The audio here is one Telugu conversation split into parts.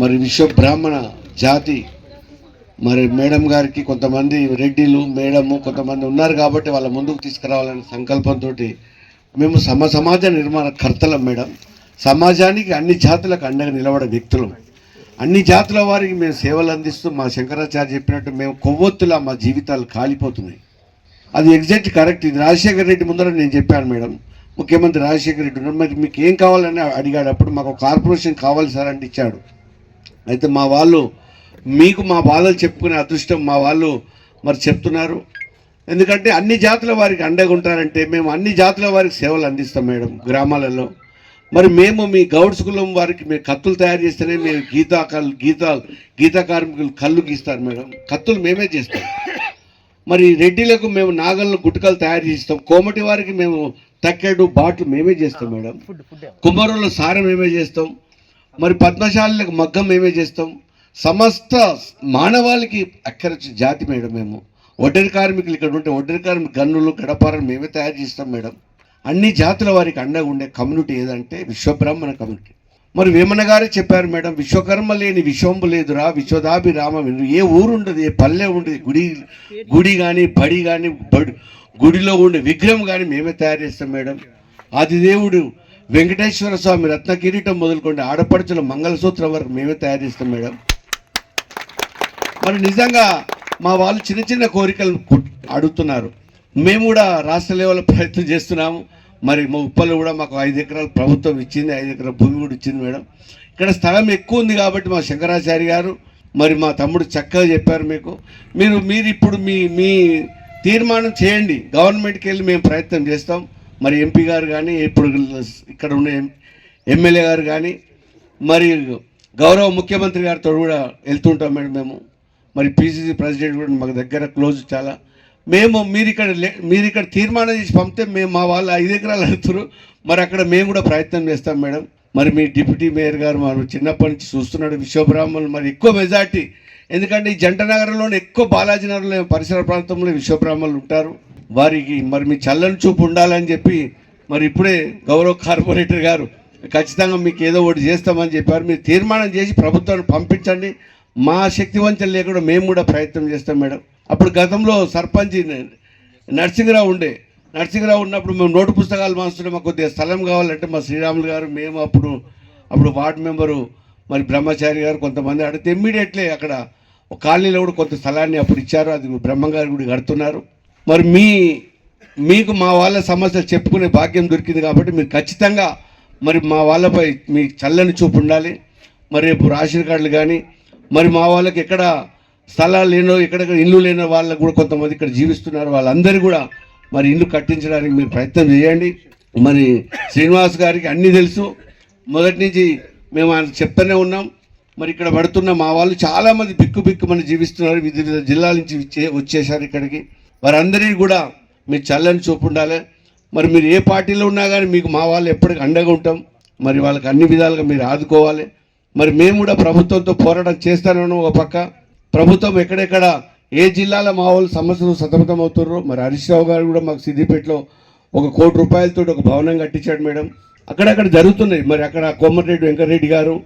మరి విశ్వ బ్రాహ్మణ జాతి. మరి మేడం గారికి కొంతమంది రెడ్డిలు మేడము కొంతమంది ఉన్నారు కాబట్టి వాళ్ళ ముందుకు తీసుకురావాలనే సంకల్పంతో మేము సమ సమాజ నిర్మాణ కర్తలం మేడం. సమాజానికి అన్ని జాతులకు అండగా నిలబడే వ్యక్తులం. అన్ని జాతుల వారికి మేము సేవలు అందిస్తూ మా శంకరాచార్య చెప్పినట్టు మేము కొవ్వొత్తులా మా జీవితాలు కాలిపోతున్నాయి. అది ఎగ్జాక్ట్ కరెక్ట్. ఇది రాజశేఖర రెడ్డి ముందర నేను చెప్పాను మేడం. ముఖ్యమంత్రి రాజశేఖర రెడ్డి ఉన్నారు. మరి మీకు ఏం కావాలని అడిగాడు అప్పుడు మాకు కార్పొరేషన్ కావాలి సార్ అంటే ఇచ్చాడు. అయితే మా వాళ్ళు మీకు మా బాధలు చెప్పుకునే అదృష్టం మా వాళ్ళు మరి చెప్తున్నారు. ఎందుకంటే అన్ని జాతుల వారికి అండగా ఉంటారంటే మేము అన్ని జాతుల వారికి సేవలు అందిస్తాం మేడం గ్రామాలలో. మరి మేము మీ గౌడ్స్ కులం వారికి మేము కత్తులు తయారు చేస్తేనే మేము గీతా కళ్ళు గీతా గీతా కార్మికులు కళ్ళు గీస్తారు మేడం. కత్తులు మేమే చేస్తాం. మరి రెడ్డిలకు మేము నాగళ్ళు గుట్టకలు తయారు చేస్తాం. కోమటి వారికి మేము తక్కెడు బాట్లు మేమే చేస్తాం మేడం. కుమ్మరుల సారం మేమే చేస్తాం. మరి పద్మశాలకు మగ్గం మేమే చేస్తాం. సమస్త మానవాళికి అక్కరొచ్చి జాతి మేడం మేము. ఒడ్డరి కార్మికులు ఇక్కడ ఉంటే ఒడ్డరి కార్మిక గన్నులు గడపారలు మేమే తయారు చేస్తాం మేడం. అన్ని జాతుల వారికి అండగా ఉండే కమ్యూనిటీ ఏదంటే విశ్వబ్రాహ్మణ కమ్యూనిటీ. మరి వేమన గారే చెప్పారు మేడం విశ్వకర్మ లేని విశ్వంబు లేదురా విశ్వదాభి రామ విను ఏ ఊరు ఉండదు ఏ పల్లె ఉండదు గుడి గుడి కానీ బడి కానీ బడి గుడిలో ఉండే విగ్రహం కానీ మేమే తయారు చేస్తాం మేడం. ఆదిదేవుడు వెంకటేశ్వర స్వామి రత్న కిరీటం మొదలుకొని ఆడపడుచుల మంగళసూత్రం వరకు మేమే తయారు చేస్తాం మేడం. మరి నిజంగా మా వాళ్ళు చిన్న చిన్న కోరికలు అడుగుతున్నారు మేము కూడా రాష్ట్ర లెవెల్ ప్రయత్నం చేస్తున్నాము. మరి మా ఉప్పలు కూడా మాకు ఐదు ఎకరాలు ప్రభుత్వం ఇచ్చింది ఐదు ఎకరాల భూమి కూడా ఇచ్చింది మేడం. ఇక్కడ స్థలం ఎక్కువ ఉంది కాబట్టి మా శంకరాచారి గారు మరి మా తమ్ముడు చక్కగా చెప్పారు మీకు. మీరు మీరు ఇప్పుడు మీ మీ తీర్మానం చేయండి. గవర్నమెంట్కి వెళ్ళి మేము ప్రయత్నం చేస్తాం. మరి ఎంపీ గారు కానీ ఇప్పుడు ఇక్కడ ఉన్న ఎమ్మెల్యే గారు కానీ మరి గౌరవ ముఖ్యమంత్రి గారితో కూడా వెళ్తుంటాం మేడం మేము. మరి పీసీసీ ప్రెసిడెంట్ కూడా మాకు దగ్గర క్లోజ్ చాలా. మేము మీరు ఇక్కడ లే- మీరు ఇక్కడ తీర్మానం చేసి పంపితే మేము మా వాళ్ళు ఐదు ఎకరాలు అడుగుతారు. మరి అక్కడ మేము కూడా ప్రయత్నం చేస్తాం మేడం. మరి మీ డిప్యూటీ మేయర్ గారు మరి చిన్నప్పటి నుంచి చూస్తున్నాడు విశ్వబ్రాహ్మణులు. మరి ఎక్కువ మెజార్టీ. ఎందుకంటే ఈ జంట నగరంలోనే ఎక్కువ బాలాజీ నగరంలో పరిసర ప్రాంతంలో విశ్వబ్రాహ్మణులు ఉంటారు. వారికి మరి మీ చల్లని చూపు ఉండాలని చెప్పి మరి ఇప్పుడే గౌరవ కార్పొరేటర్ గారు ఖచ్చితంగా మీకు ఏదో ఒకటి చేస్తామని చెప్పారు. మీరు తీర్మానం చేసి ప్రభుత్వాన్ని పంపించండి. మా శక్తివంచం లేకుండా మేము కూడా ప్రయత్నం చేస్తాం మేడం. అప్పుడు గతంలో సర్పంచ్ నరసింహరావు ఉండే. నరసింహరావు ఉన్నప్పుడు మేము నోటు పుస్తకాలు మాస్తుంటే మాకు కొద్దిగా స్థలం కావాలంటే మా శ్రీరాములు గారు మేము అప్పుడు అప్పుడు వార్డు మెంబరు మరి బ్రహ్మచారి గారు కొంతమంది అడిగితే ఇమ్మీడియట్లీ అక్కడ కాలనీలో కూడా కొంత స్థలాన్ని అప్పుడు ఇచ్చారు. అది బ్రహ్మగారి గుడి కడుతున్నారు. మరి మీ మీకు మా వాళ్ళ సమస్యలు చెప్పుకునే భాగ్యం దొరికింది కాబట్టి మీరు ఖచ్చితంగా మరి మా వాళ్ళపై మీ చల్లని చూపు ఉండాలి. మరి రేపు రేషన్ కార్డులు కానీ మరి మా వాళ్ళకి ఎక్కడ స్థలాలు లేనో ఎక్కడ ఇల్లు లేనో వాళ్ళకు కూడా కొంతమంది ఇక్కడ జీవిస్తున్నారు. వాళ్ళందరూ కూడా మరి ఇల్లు కట్టించడానికి మీరు ప్రయత్నం చేయండి. మరి శ్రీనివాస్ గారికి అన్నీ తెలుసు. మొదటి నుంచి మేము ఆయన చెప్తూనే ఉన్నాం. మరి ఇక్కడ పడుతున్న మా వాళ్ళు చాలామంది బిక్కు బిక్కుమని జీవిస్తున్నారు. వివిధ జిల్లాల నుంచి వచ్చేసారు ఇక్కడికి. వారందరికీ కూడా మీరు చల్లని చూపు ఉండాలి. మరి మీరు ఏ పార్టీలో ఉన్నా కానీ మీకు మా వాళ్ళు ఎప్పటికీ అండగా ఉంటాం. మరి వాళ్ళకి అన్ని విధాలుగా మీరు ఆదుకోవాలి. మరి మేము కూడా ప్రభుత్వంతో పోరాటం చేస్తానని ఒక పక్క. ప్రభుత్వం ఎక్కడెక్కడ ఏ జిల్లాలో మా వాళ్ళు సమస్యలు సతమతం అవుతుర్రో మరి హరీష్ రావు గారు కూడా మాకు సిద్దిపేటలో ఒక కోటి రూపాయలతో ఒక భవనం కట్టించాడు మేడం. అక్కడక్కడ జరుగుతున్నాయి. మరి అక్కడ కోమటిరెడ్డి వెంకటరెడ్డి గారు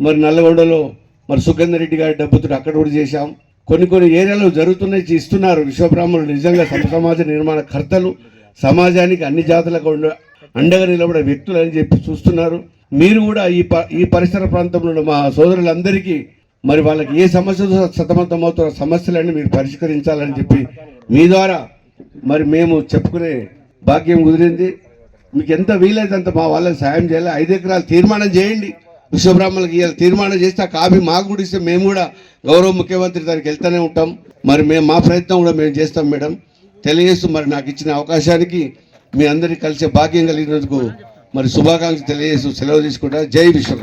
మరి నల్లగొండలో మరి సుగంధ రెడ్డి గారి డబ్బుతో అక్కడ కూడా చేశాం. కొన్ని కొన్ని ఏరియాలో జరుగుతున్నాయి ఇస్తున్నారు. విశ్వబ్రాహ్మణులు నిజంగా సమ సమాజ నిర్మాణ కర్తలు. సమాజానికి అన్ని జాతులకు ఉండ- అండగా నిలబడే వ్యక్తులు అని చెప్పి చూస్తున్నారు. మీరు కూడా ఈ ప ఈ పరిసర ప్రాంతంలో ఉన్న మా సోదరులందరికీ మరి వాళ్ళకి ఏ సమస్యలు సతమతం అవుతున్న సమస్యలన్నీ మీరు పరిష్కరించాలని చెప్పి మీ ద్వారా మరి మేము చెప్పుకునే భాగ్యం కుదిరింది. మీకు ఎంత వీలైతే అంత మా వాళ్ళకి సాయం చేయాలి. ఐదు ఎకరాలు తీర్మానం చేయండి. విశ్వబ్రాహ్మణులకి ఇవాళ తీర్మానం చేస్తే ఆ కాపీ మాకు కూడా ఇస్తే మేము కూడా గౌరవ ముఖ్యమంత్రి దానికి వెళ్తూనే ఉంటాం. మరి మేము మా ప్రయత్నం కూడా మేము చేస్తాం మేడం. తెలియజేస్తూ మరి నాకు ఇచ్చిన అవకాశానికి మీ అందరికీ కలిసే భాగ్యం కలిగినందుకు మరి శుభాకాంక్షలు తెలియజేస్తూ సెలవు తీసుకుంటా. జై విశ్వకర్మ